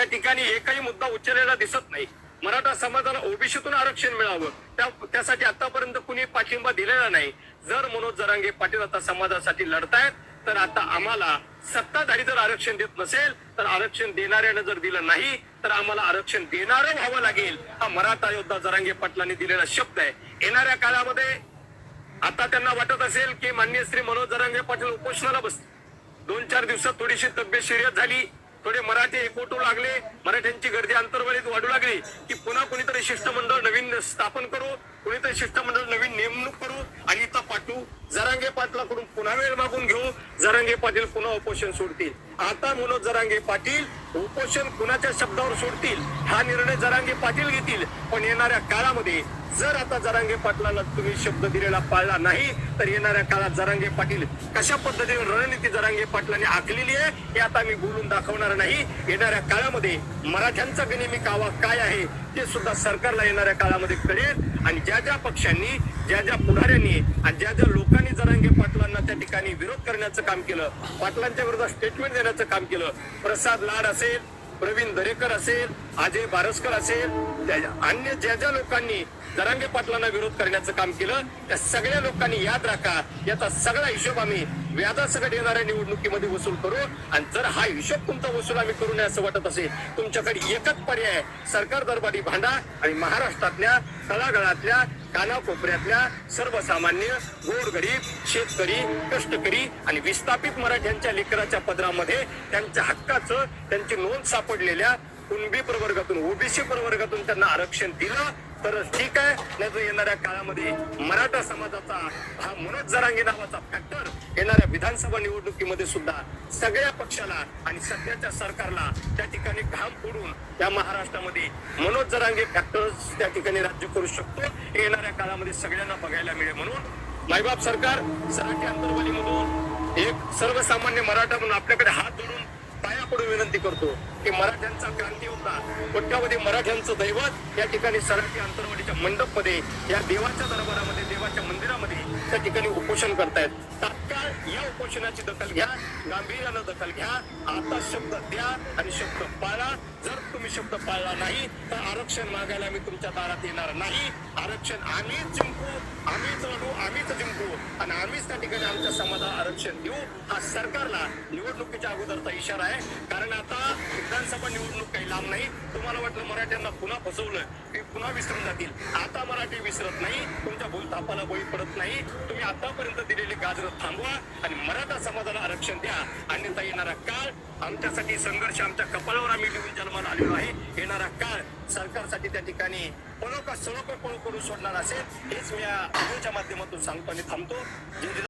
त्या ठिकाणी एकही मुद्दा उचललेला दिसत नाही. मराठा समाजाला ओबीसीतून आरक्षण मिळावं त्या त्यासाठी आतापर्यंत कुणी पाठिंबा दिलेला नाही. जर मनोज जरांगे पाटील आता समाजासाठी लढतायत तर आता आम्हाला सत्ताधारी जर आरक्षण देत नसेल तर आरक्षण देणाऱ्यानं जर दिलं नाही तर आम्हाला आरक्षण देणार व्हावं लागेल. हा मराठा योद्धा जरांगे पाटलांनी दिलेला शब्द आहे. येणाऱ्या काळामध्ये आता त्यांना वाटत असेल की मान्य श्री मनोज जरांगे पाटील उपोषणाला बसतील. दोन चार दिवसात थोडीशी तब्येत सिरियस झाली थोडे मराठी एकवटू लागले मराठ्यांची गर्दी अंतर्वलित वाढू लागली की पुन्हा कोणीतरी शिष्टमंडळ नवीन स्थापन करू कोणीतरी शिष्टमंडळ नवीन नेमणूक करू आणि इथं पाठवू. जरांगे पाटलाकडून पुन्हा वेळ मागून घेऊ जरांगे पाटील पुन्हा उपोषण सोडतील. आता मनोज जरांगे पाटील उपोषण कुणाच्या शब्दावर सोडतील हा निर्णय जरांगे पाटील घेतील. पण येणाऱ्या काळामध्ये जर आता जरांगे पाटलाला तुम्ही शब्द दिलेला पाळला नाही तर येणाऱ्या काळात जरांगे पाटील कशा पद्धतीने रणनीती जरांगे पाटलांनी आखलेली आहे हे आता मी बोलून दाखवणार नाही. येणाऱ्या काळामध्ये मराठ्यांचा गनिमी कावा काय आहे ते सुद्धा सरकारला येणाऱ्या काळामध्ये कळेल. आणि ज्या ज्या पक्षांनी ज्या ज्या पुढाऱ्यांनी आणि ज्या ज्या लोकांनी जरांगे पाटलांना त्या ठिकाणी विरोध करण्याचं काम केलं पाटलांच्या विरोधात स्टेटमेंट देण्याचं काम केलं प्रसाद लाड असेल प्रवीण दरेकर असेल अजय बारसकर असेल अन्य ज्या ज्या लोकांनी जरांगे पाटलांना विरोध करण्याचं काम केलं त्या सगळ्या लोकांनी याद राखा याचा सगळा हिशोब आम्ही व्याजासकट येणाऱ्या निवडणुकीमध्ये वसूल करू. आणि जर हा हिशोब तुमचा वसूल आम्ही करू नये असं वाटत असेल तुमच्याकडे एकच पर्याय सरकार दरबारी भांडा आणि महाराष्ट्रातल्या तळागाळातल्या कानाकोपऱ्यातल्या सर्वसामान्य गोरगरीब शेतकरी कष्टकरी आणि विस्थापित मराठ्यांच्या लेकराच्या पदरामध्ये त्यांच्या हक्काचं त्यांची नोंद सापडलेल्या कुणबी प्रवर्गातून ओबीसी प्रवर्गातून त्यांना आरक्षण दिलं तर ठीक आहे. नाही तर येणाऱ्या काळामध्ये मराठा समाजाचा हा मनोज जरांगी नावाचा फॅक्टर येणाऱ्या विधानसभा निवडणुकीमध्ये सुद्धा सगळ्या पक्षाला आणि सध्याच्या सरकारला त्या ठिकाणी घाम फोडून या महाराष्ट्रामध्ये मनोज जरांगे फॅक्टर त्या ठिकाणी राज्य करू शकतो. येणाऱ्या काळामध्ये सगळ्यांना बघायला मिळेल म्हणून मायबाप सरकार सराठी अंतर्वलीमधून एक सर्वसामान्य मराठा म्हणून आपल्याकडे हात जोडून पायाकडून विनंती करतो की मराठ्यांचा क्रांती होता. कोट्यावधी मराठ्यांचं दैवत या ठिकाणी सराठी अंतरवाडीच्या मंडपमध्ये या देवाच्या दरबारामध्ये देवाच्या मंदिरामध्ये त्या ठिकाणी उपोषण करतायत. या उपोषणाची दखल घ्या. गांभीर्यानं दखल घ्या. आता शब्द द्या आणि शब्द पाळा. जर तुम्ही शब्द पाळला नाही तर आरक्षण मागायला मी तुमच्या दारात येणार नाही. आरक्षण आम्हीच जिंकू आम्हीच लढू आम्हीच जिंकू. आणि आम्हीच त्या ठिकाणी आमच्या समाजाला आरक्षण देऊ. हा सरकारला निवडणुकीच्या अगोदरचा इशारा आहे. कारण आता विधानसभा निवडणूक काही लांब नाही. तुम्हाला वाटलं मराठ्यांना पुन्हा फसवलं की पुन्हा विसरून जातील. आता मराठी विसरत नाही. तुमच्या तापाला बळी पडत नाही. तुम्ही आतापर्यंत दिलेली गाजर थांबवा आणि मराठा समाजाला आरक्षण द्या. अन्यथा येणारा काळ आमच्यासाठी संघर्ष आमच्या कपाळावर आम्ही लिहून जन्माला आलेलो आहे. येणारा काळ सरकारसाठी त्या ठिकाणी पळो का सळो का पळो करून सोडणार असेल हेच मी या व्हिडिओच्या माध्यमातून सांगतो आणि थांबतो.